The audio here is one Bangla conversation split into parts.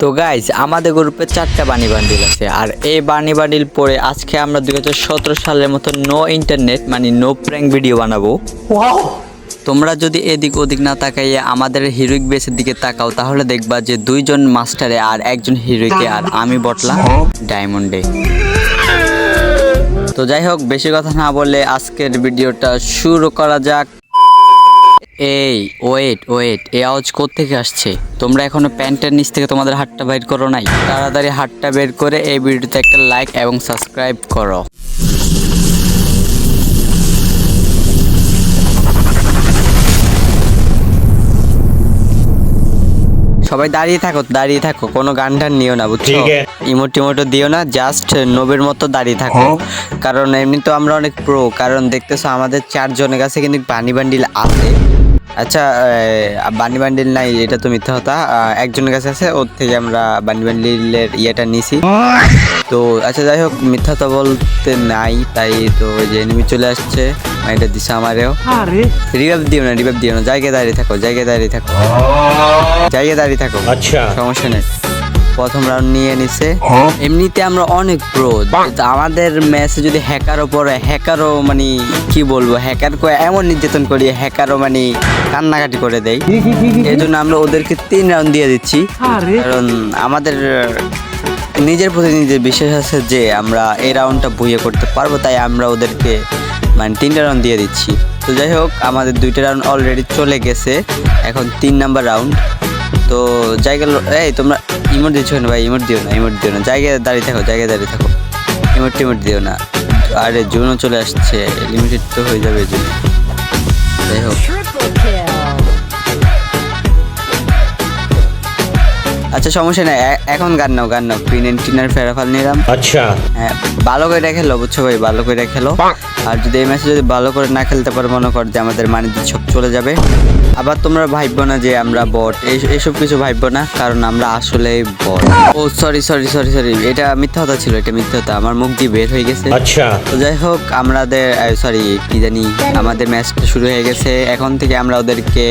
তো গাইজ আমাদের গ্রুপে চারটা বানি বান্ডিল আছে। আর এই বানি বান্ডিল পরে আজকে আমরা দুই হাজার সতেরো সালের মতো নো ইন্টারনেট মানে নো প্র্যাঙ্ক ভিডিও বানাবো। তোমরা যদি এদিক ওদিক না তাকাইয়ে আমাদের হিরোইক বেসের দিকে তাকাও তাহলে দেখবা যে দুইজন মাস্টারে আর একজন হিরোইকে আর আমি বটলাম ডায়মন্ডে তো যাই হোক বেশি কথা না বলে আজকের ভিডিওটা শুরু করা যাক। এই ওয়েট ওয়েট এই আওয়াজ থেকে আসছে? তোমরা এখনও প্যান্টের নিচ থেকে তোমাদের হাতটা বের করো নাই? তাড়াতাড়ি হাতটা বের করে এই ভিডিওতে একটা লাইক এবং সাবস্ক্রাইব করো। সবাই দাঁড়িয়ে থাকো দাঁড়িয়ে থাকো কোনো গান টান নিও না বুঝছ? ইমোট টিমোটো দিও না জাস্ট নোবের মতো দাঁড়িয়ে থাকো। কারণ এমনি তো আমরা অনেক প্রো কারণ দেখতেছো আমাদের চারজনের কাছে কিন্তু বানি বান্ডিল আছে। আচ্ছা আহ, বানি বান্ডিল নাই এটা তো মিথ্যা হতা একজনের কাছে আছে ওর থেকে আমরা বানি বান্ডিলের ইয়েটা নিছি। তো আচ্ছা যাই হোক মিথ্যা তো বলতে নাই তাই তো ওই যে এনিমি চলে আসছে এটা দিছে আমারেও। রিভাব দিও না রিভাব দিও না জায়গায় দাঁড়িয়ে থাকো জায়গায় দাঁড়িয়ে থাকো। জায়গায় দাঁড়িয়ে থাকো। আচ্ছা। সমস্যা নেই। প্রথম রাউন্ড নিয়ে নিছে। এমনিতে আমরা অনেক প্রো আমাদের ম্যাচে যদি হ্যাকারও পড়ে হ্যাকারও মানে কি বলব হ্যাকার এমন নির্যাতন করি হ্যাকারও মানে কান্নাকাটি করে দেয়। এই জন্য আমরা ওদেরকে তিন রাউন্ড দিয়ে দিচ্ছি। কারণ আমাদের নিজের প্রতি নিজের বিশ্বাস আছে যে আমরা এই রাউন্ডটা বইয়ে করতে পারব তাই আমরা ওদেরকে মানে তিনটা রাউন্ড দিয়ে দিচ্ছি। তো যাই হোক আমাদের দুইটা রাউন্ড অলরেডি চলে গেছে। এখন তিন নাম্বার রাউন্ড তো জায়গা এই, তোমরা ইমোট দিচ্ছ না ভাই? ইমোট দিও না, ইমোট দিও না। জায়গায় দাঁড়িয়ে থাকো, জায়গায় দাঁড়িয়ে থাকো। ইমোট টিমোট দিও না। আরে, জুনও চলে আসছে। লিমিটেড তো হয়ে যাবে যাই হোক। আচ্ছা সমস্যা নাই। এখন গান নাও গান নাও। পিন টিনার ফেরাফাল নিলাম। আচ্ছা। হ্যাঁ ভালো করে খেলো বুঝছ ভাই ভালো করে খেলো। আর যদি এই ম্যাচে যদি ভালো করে না খেলতে পারো মনে কর যে আমাদের মানিজ্য সব চলে যাবে। আবার তোমরা ভাববো না যে আমরা বট এইসব কিছু ভাববো না কারণ আমরা আসলে বট। ও সরি সরি সরি সরি এটা মিথ্যা কথা ছিল এটা মিথ্যা কথা। আমার মুখ দিয়ে বের হয়ে গেছে। আচ্ছা। তো যাই হোক আমাদের সরি কি জানি আমাদের ম্যাচটা শুরু হয়ে গেছে। এখন থেকে আমরা ওদেরকে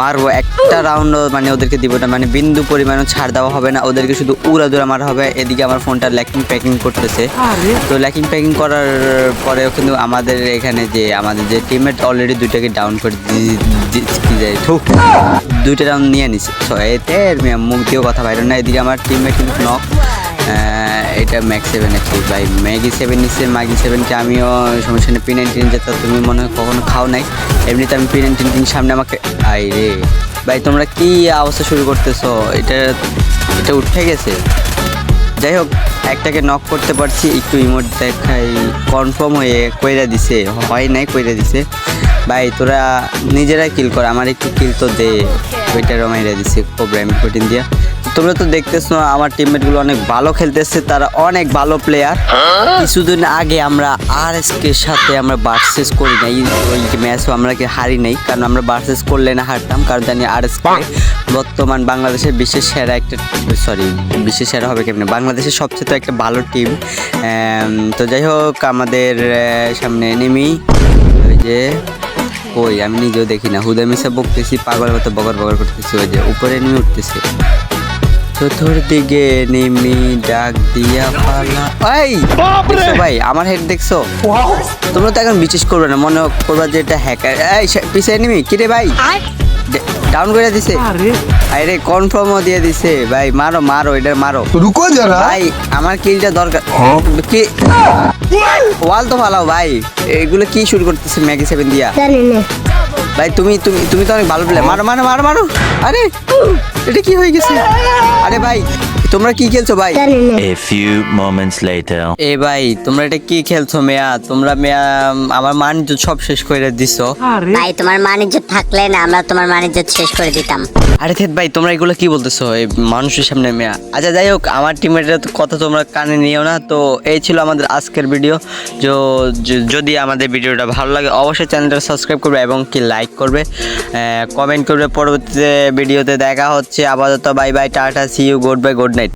মারবো একটা রাউন্ড মানে ওদেরকে দিব না মানে বিন্দু পরিমাণও ছাড় দেওয়া হবে না। ওদেরকে শুধু উড়া দুরা মারা হবে। এদিকে আমার ফোনটা ল্যাকিং প্যাকিং করতেছে। তো ল্যাকিং প্যাকিং করার পরেও কিন্তু আমাদের এখানে যে আমাদের যে টিমমেট অলরেডি দুইটাকে ডাউন করে দুইটা ডাউন নিয়ে নিছে। এতে মুখ দিয়েও কথা বাইরে না। এদিকে আমার টিমমেট কিন্তু নক এটা ম্যাক্স সেভেন অ্যাকচুয়ালি ভাই ম্যাগি সেভেন নিচ্ছে ম্যাগি সেভেনকে আমিও সমস্যা নেই পি নাইনটিন যেটা তুমি মনে হয় কখনো খাও নাই। এমনিতে আমি পি নাইনটিন সামনে আমাকে আই রে ভাই, তোমরা কি অবস্থা শুরু করতেছো? এটা এটা উঠে গেছে। যাই হোক, একটাকে নক করতে পারছি, একটু ইমোট দেখাই কনফার্ম হয়ে কইরা দিছে। হয় নাই, কইরা দিছে। ভাই, তোরা নিজেরাই কিল কর, আমার একটু কিল তো দে। ওইটারও মাইরা দিছে কোব্রাইম প্রোটিন দিয়া। তোমরা তো দেখতেছো আমার টিমমেটগুলো অনেক ভালো খেলতেছে তারা অনেক ভালো প্লেয়ার কিছুদিন আগে আমরা আর এস কে সাথে আমরা বার্সেস করি নাই ওই ম্যাচও আমরা কি হারি নাই কারণ আমরা বার্সেস করলে না হারতাম কারণ জানি আর এস কে বর্তমান বাংলাদেশের বিশ্বের সেরা একটা সরি বিশ্বের সেরা হবে কেমনে? বাংলাদেশের সবচেয়ে তো একটা ভালো টিম তো যাই হোক আমাদের সামনে নেমি ওই যে ওই আমি নিজেও দেখি না। হুদা মিশা বকতেছি পাগল মতো বগর বগর করতেছি ওই যে উপরে নিয়ে উঠতেছে। চতুর্দিকে নেমি ডাক দিয়া পালা। এই দেখছ ভাই আমার হেড দেখছ? তোমরা তো এখন বিশ্বাস করবে না মনে করবা যে এটা হ্যাকার এই পিছিয়ে পিছে নিমি কিরে ভাই? ডাউন করে দিছে। আরে। কনফার্মও দিয়ে দিছে। ভাই মারো মারো এটা মারো। রুকো জরা ভাই আমার কিলটা দরকার। কি? ওয়াল তো ফালাও ভাই। এগুলো কি শুরু করতেছে ম্যাগি সেভেন দিয়া? জানি না। ভাই তুমি তুমি তুমি তো অনেক ভালো প্লেয়ার। মারো মারো মারো মারো। আরে এটা কি হয়ে গেছে? আরে ভাই তোমরা কি খেলছো ভাই? এ ফিউ মোমেন্টস লেটার এ ভাই তোমরা এটা কি খেলছো মেয়া? তোমরা মেয়া আমার মান সব শেষ করে দিছো। ভাই তোমার বাণিজ্য থাকলে না আমরা তোমার বাণিজ্য শেষ করে দিতাম। আরে থেত ভাই, তোমরা এগুলো কি বলতেছো? এই মানুষের সামনে মেয়া। আচ্ছা যাই হোক, আমার টিমের কথা তোমরা কানে নিও না, তো এই ছিল আমাদের আজকের ভিডিও যদি আমাদের ভিডিওটা ভালো লাগে, অবশ্যই চ্যানেলটা সাবস্ক্রাইব করবে এবং কি লাইক করবে। কমেন্ট করবে, পরবর্তীতে ভিডিওতে দেখা হচ্ছে। আপাতত bye bye tata see you goodbye good night